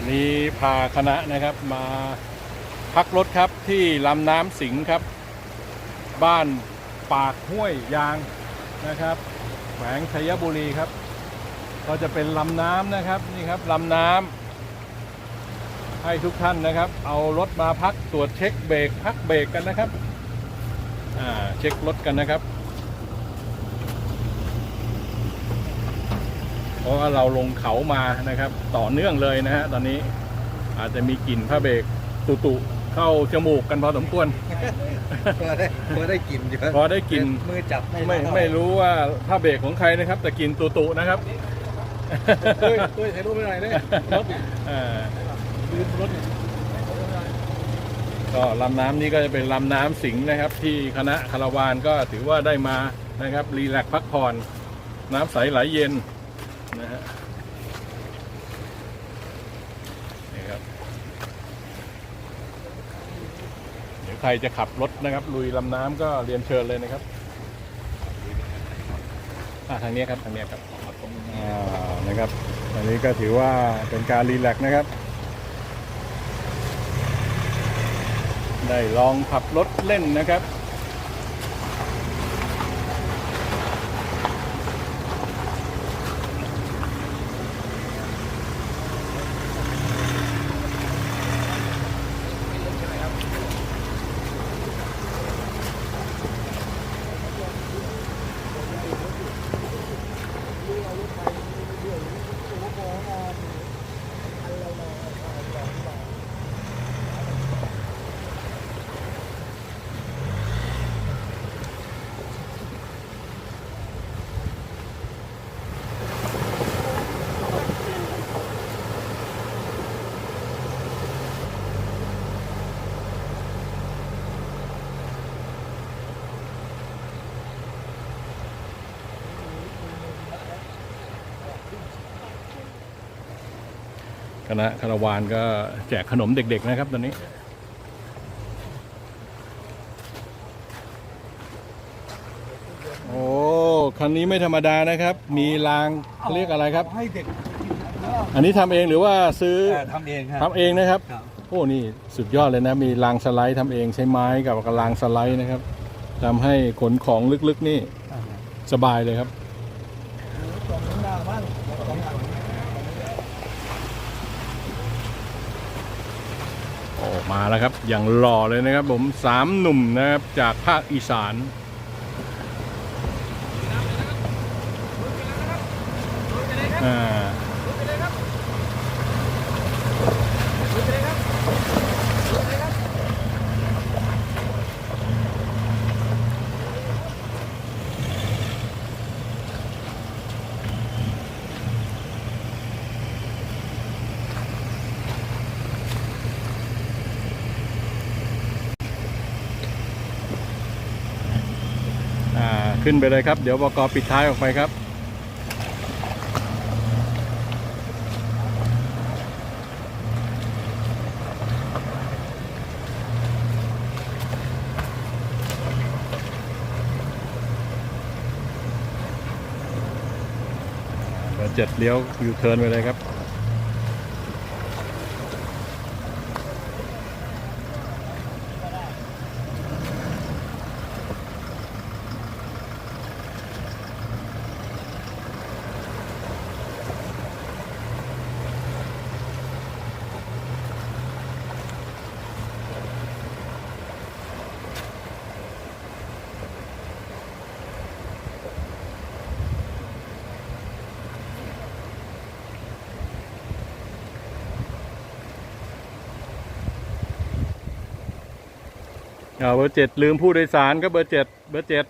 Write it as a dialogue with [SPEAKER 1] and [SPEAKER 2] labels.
[SPEAKER 1] อันนี้พาคณะนะครับมาพักรถครับที่ลำน้ำสิงครับ บ้านปากห้วยยางนะครับแขวงชัยบุรีครับ ก็จะเป็นลำน้ำนะครับนี่ครับลำน้ำให้ทุกท่านนะครับ เอารถมาพักตรวจเช็คเบรกพักเบรกกันนะครับอ่าเช็ครถกันนะครับ เพ ราะว่าเราลงเขามานะครับ ต่อเนื่องเลยนะฮะตอนนี้อาจจะมีกลิ่นผ้าเบรกตุตุๆเข้าจมูกกันพอสมควร
[SPEAKER 2] พอได้พอได้กลิ่นอยู่
[SPEAKER 1] พอได้กลิ่น
[SPEAKER 2] มือจับ
[SPEAKER 1] ไม่ไม่รู้ว่าผ้าเบรกของใครนะครับ แต่กลิ่นตุตุๆนะครับ
[SPEAKER 2] เฮ้ยเฮ้ยถ่ายรูปไม่หน่อยเลยรถ
[SPEAKER 1] อ่า
[SPEAKER 2] ยืนรถ
[SPEAKER 1] ก็ลำน้ำนี้ก็จะเป็นลำน้ำสิงห์นะครับ ที่คณะคาราวานก็ถือว่าได้มานะครับรีแลกซ์พักผ่อน น้ำใสไหลเย็น นะฮะนี่ครับ เดี๋ยวใครจะขับรถนะครับ ลุยลำน้ำก็เรียนเชิญเลยนะครับอ่าทางนี้ครับทางนี้ครับอ่านะครับอันนี้ก็ถือว่าเป็นการรีแลกซ์นะครับ ได้ลองขับรถเล่นนะครับ คณะคาราวานก็แจกขนมเด็ก ๆ นะครับตอนนี้ โอ้คันนี้ไม่ธรรมดานะครับ มีรางเขาเรียกอะไรครับ
[SPEAKER 2] ให้เด็ก
[SPEAKER 1] อันนี้ทำเองหรือว่าซื้อ
[SPEAKER 2] ทำเองครับ
[SPEAKER 1] ทำเองนะครับ
[SPEAKER 2] ครับ
[SPEAKER 1] โอ้นี่สุดยอดเลยนะ มีรางสไลด์ทำเองใช้ไม้กับรางสไลด์นะครับทำให้ขนของลึกๆนี่สบายเลยครับ ออก มาแล้วครับ อย่างหล่อเลยนะครับผมสามหนุ่มนะครับ จากภาคอีสานอ่า อ่า ขึ้นไปเลยครับ เดี๋ยวบกปิดท้ายออกไปครับเบอร์เจ็ดเลี้ยวยูเทิร์นไปเลยครับ เบอร์เจ็ดลืมผู้โดยสารก็เบอร์เจ็ดเบอร์เจ็ด